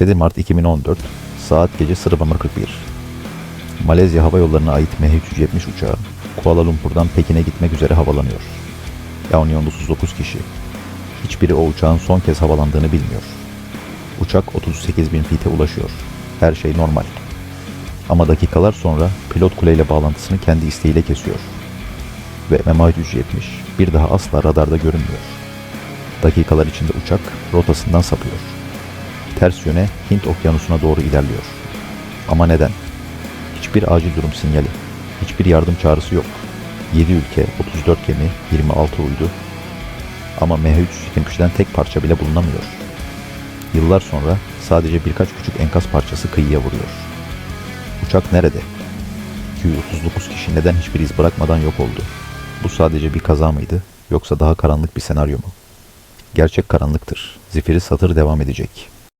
7 Mart 2014 saat gece 01.41 Malezya Hava Yolları'na ait MH370 uçağı Kuala Lumpur'dan Pekin'e gitmek üzere havalanıyor. Yaunion 39 kişi. Hiçbiri o uçağın son kez havalandığını bilmiyor. Uçak 38 bin fite ulaşıyor. Her şey normal. Ama dakikalar sonra pilot kuleyle bağlantısını kendi isteğiyle kesiyor. Ve MH370 bir daha asla radarda görünmüyor. Dakikalar içinde uçak rotasından sapıyor. Ters yöne Hint okyanusuna doğru ilerliyor. Ama neden? Hiçbir acil durum sinyali, hiçbir yardım çağrısı yok. 7 ülke, 34 gemi, 26 uydu. Ama MH370'den tek parça bile bulunamıyor. Yıllar sonra sadece birkaç küçük enkaz parçası kıyıya vuruyor. Uçak nerede? 239 kişi neden hiçbir iz bırakmadan yok oldu? Bu sadece bir kaza mıydı yoksa daha karanlık bir senaryo mu? Gerçek karanlıktır. Zifiri satır devam edecek.